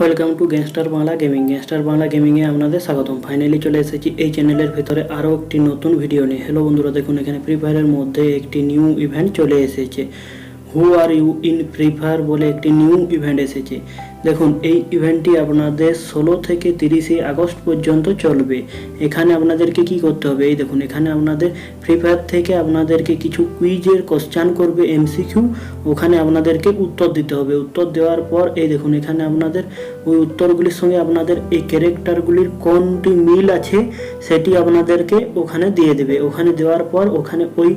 Welcome to gangster Bangla gaming gangster Bangla গেমিংয়ে আপনাদের স্বাগতম। Finally চলে এসেছি এই চ্যানেলের ভিতরে আরও একটি নতুন ভিডিও নিয়ে। হ্যালো বন্ধুরা, দেখুন, এখানে ফ্রি ফায়ারের মধ্যে একটি নিউ ইভেন্ট চলে এসেছে। Who are you in free fire বলে একটি নিউ ইভেন্ট এসেছে। দেখুন, এই ইভেন্টটি আপনাদের ষোলো থেকে তিরিশে আগস্ট পর্যন্ত চলবে। এখানে আপনাদেরকে কি করতে হবে? এই দেখুন, এখানে আপনাদের ফ্রি ফায়ার থেকে আপনাদেরকে কিছু কুইজের কোশ্চান করবে এমসিকিউ ওখানে আপনাদেরকে উত্তর দিতে হবে। উত্তর দেওয়ার পর, এই দেখুন, এখানে আপনাদের ওই উত্তরগুলির সঙ্গে আপনাদের এই ক্যারেক্টারগুলির কোনটি মিল আছে, সেটি আপনাদেরকে ওখানে দিয়ে দেবে। ওখানে দেওয়ার পর, ওখানে ওই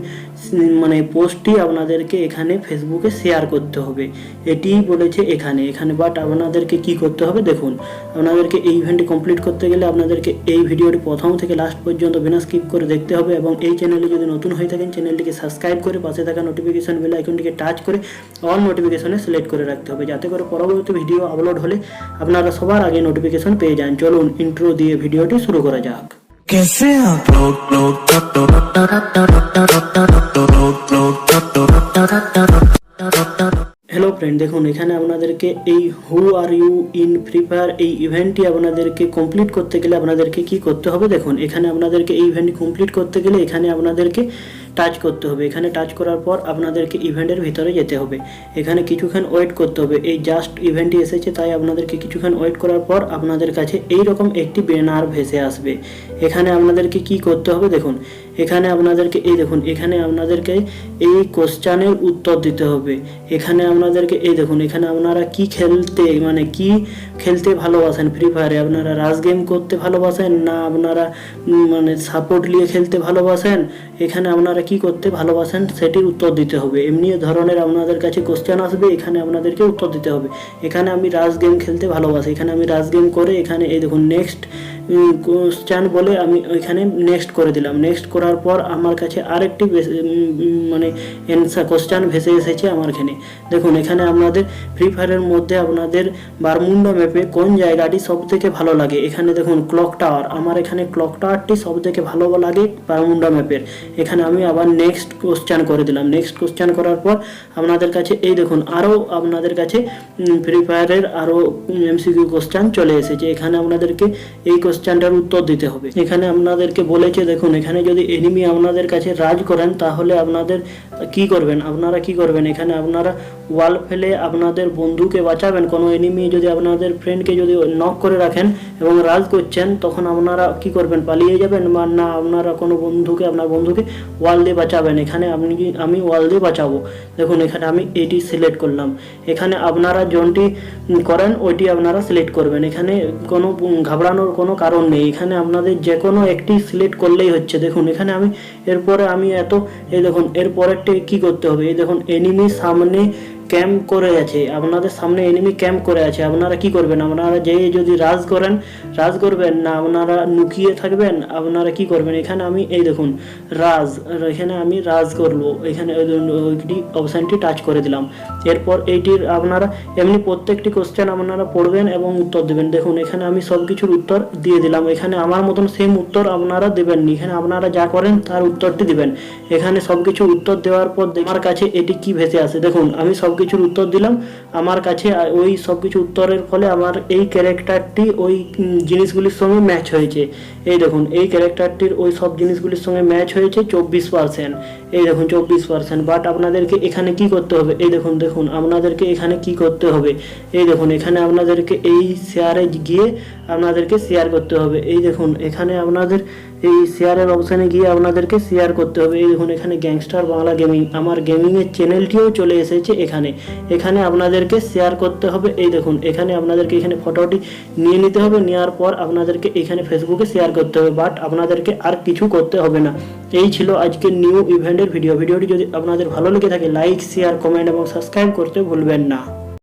মানে পোস্টটি আপনাদেরকে এখানে ফেসবুকে শেয়ার করতে হবে। এটিই বলেছে এখানে। এখানে বাট আপনাদেরকে কি করতে হবে দেখুন আপনাদেরকে এই ইভেন্টটি কমপ্লিট করতে গেলে আপনাদেরকে এই ভিডিওটি প্রথম থেকে লাস্ট পর্যন্ত বিনা স্কিপ করে দেখতে হবে এবং এই চ্যানেলে যদি নতুন হয়ে থাকেন চ্যানেলটিকে সাবস্ক্রাইব করে পাশে থাকা নোটিফিকেশন বেল আইকনটিকে টাচ করে অল নোটিফিকেশনে সিলেক্ট করে রাখতে হবে যাতে করে পরবর্তী ভিডিও আপলোড হলে আপনারা সবার আগে নোটিফিকেশন পেয়ে যান চলুন ইন্ট্রো দিয়ে ভিডিওটি শুরু করা যাক कैसे आप लोग लोग ফ্রেন্ড দেখুন, এখানে আপনাদেরকে এই who are you in free fire এই ইভেন্টটি আপনাদেরকে কমপ্লিট করতে গেলে আপনাদেরকে কি করতে হবে? দেখুন, এখানে আপনাদেরকে এই ইভেন্ট কমপ্লিট করতে গেলে এখানে আপনাদেরকে টাচ করতে হবে। এখানে টাচ করার পর আপনাদেরকে ইভেন্টের ভিতরে যেতে হবে। এখানে কিছুক্ষণ ওয়েট করতে হবে। এই জাস্ট ইভেন্টটি এসেছে, তাই আপনাদেরকে কিছুক্ষণ ওয়েট করার পর আপনাদের কাছে এই রকম একটি ব্যানার ভেসে আসবে। এখানে আপনাদেরকে কি করতে হবে দেখুন, এখানে আপনাদেরকে, এই দেখুন, এখানে আপনাদেরকে এই কোশ্চানের উত্তর দিতে হবে। এখানে আপনাদেরকে, এই দেখুন, এখানে আপনারা কি খেলতে মানে কি খেলতে ভালোবাসেন? ফ্রি ফায়ারে আপনারা রাজ গেম করতে ভালোবাসেন? না আপনারা মানে সাপোর্ট নিয়ে খেলতে ভালোবাসেন? এখানে আপনারা কি করতে ভালোবাসেন সেটির উত্তর দিতে হবে। এমনি ধরনের আপনাদের কাছে কোশ্চেন আসবে, এখানে আপনাদেরকে উত্তর দিতে হবে। এখানে আমি রাজ গেম খেলতে ভালোবাসি, এখানে আমি রাজ গেম করে এখানে এই দেখুন নেক্সট কোশ্চেন বলে আমি ওইখানে নেক্সট করে দিলাম। নেক্সট করার পর আমার কাছে আরেকটি মানে অ্যান্সার কোশ্চেন ভেসে এসেছে আমার এখানে। দেখুন, এখানে আপনাদের ফ্রি ফায়ারের মধ্যে আপনাদের বারমুন্ডা ম্যাপে কোন জায়গাটি সব থেকে ভালো লাগে? এখানে দেখুন ক্লক টাওয়ার আমার এখানে ক্লক টাওয়ারটি সব থেকে ভালো লাগে বারমুন্ডা ম্যাপের এখানে আমি আবার নেক্সট কোশ্চেন করে দিলাম। নেক্সট কোশ্চেন করার পর আপনাদের কাছে, এই দেখুন, আরও আপনাদের কাছে ফ্রি ফায়ারের আরও এমসিকিউ কোশ্চেন চলে এসেছে। এখানে আপনাদেরকে এই কোশ্চেনটার উত্তর দিতে হবে। এখানে আপনাদেরকে বলেছে, দেখুন, এখানে যদি এনিমি আপনাদের কাছে রাজ করেন, তাহলে আপনাদের কি করবেন? আপনারা কি করবেন? এখানে আপনারা ওয়াল ফেলে আপনাদের বন্ধুকে বাঁচাবেন। কোনো এনিমি যদি আপনাদের ফ্রেন্ডকে যদি নক করে রাখেন এবং রাজ করছেন, তখন আপনারা কি করবেন? পালিয়ে যাবেন? বা না, আপনারা কোনো বন্ধুকে, আপনার বন্ধুকে ওয়াল দিয়ে বাঁচাবেন। এখানে আপনি আমি ওয়াল দিয়ে বাঁচাবো। দেখুন, এখানে আমি এটি সিলেক্ট করলাম। এখানে আপনারা জোনটি করেন, ওইটি আপনারা সিলেক্ট করবেন। এখানে কোনো ঘাবড়ানোর কোনো কারণ নেই। এখানে আপনাদের যে কোনো একটি সিলেক্ট করলেই হচ্ছে। দেখুন, এখানে আমি, এরপরে আমি এত, এই দেখুন এরপরেরটি কি করতে হবে? এই দেখুন এনিমি সামনে ক্যাম্প করে আছে, আপনাদের সামনে এনিমি ক্যাম্প করে আছে, আপনারা কি করবেন? আপনারা যেয়ে যদি রাজ করেন, রাজ করবেন না, আপনারা লুকিয়ে থাকবেন, আপনারা কি করবেন? এখানে আমি, এই দেখুন, রাজ এখানে আমি রাজ করব। এখানে ওই ওইটি অপশানটি টাচ করে দিলাম। এরপর এইটির আপনারা এমনি প্রত্যেকটি কোশ্চেন আপনারা পড়বেন এবং উত্তর দেবেন। দেখুন, এখানে আমি সব কিছুর উত্তর দিয়ে দিলাম। এখানে আমার মতন সেম উত্তর আপনারা দেবেন এখানে আপনারা যা করেন, তার উত্তরটি দিবেন। এখানে সব কিছু উত্তর দেওয়ার পর আমার কাছে এটি কি ভেসে আসে। দেখুন, আমি সব কিছুর উত্তর দিলাম। আমার কাছে ওই সব কিছু উত্তরের ফলে আমার এই ক্যারেক্টারটি ওই জিনিসগুলির সঙ্গে ম্যাচ হয়েছে। এই দেখুন, এই ক্যারেক্টারটির ওই সব জিনিসগুলির সঙ্গে ম্যাচ হয়েছে চব্বিশ পার্সেন্ট এই দেখুন চব্বিশ পার্সেন্ট বাট আপনাদেরকে এখানে কি করতে হবে? এই দেখুন দেখুন, আপনাদেরকে এখানে কি করতে হবে? এই দেখুন, এখানে আপনাদেরকে এই শেয়ারে গিয়ে আপনাদেরকে শেয়ার করতে হবে। এই দেখুন, এখানে আপনাদের এই শেয়ারের অপশানে গিয়ে আপনাদেরকে শেয়ার করতে হবে। এই দেখুন, এখানে গ্যাংস্টার বাংলা গেমিং আমার গেমিংয়ের চ্যানেলটিও চলে এসেছে এখানে। এখানে আপনাদেরকে শেয়ার করতে হবে। এই দেখুন, এখানে আপনাদেরকে এখানে ফটোটি নিয়ে নিতে হবে। নেওয়ার পর আপনাদেরকে এখানে ফেসবুকে শেয়ার করতে হবে। বাট আপনাদেরকে আর কিছু করতে হবে না। এই ছিল আজকের নিউ ইভেন্টের ভিডিও ভিডিওটি যদি আপনাদের ভালো লেগে থাকে লাইক শেয়ার কমেন্ট এবং সাবস্ক্রাইব করতে ভুলবেন না।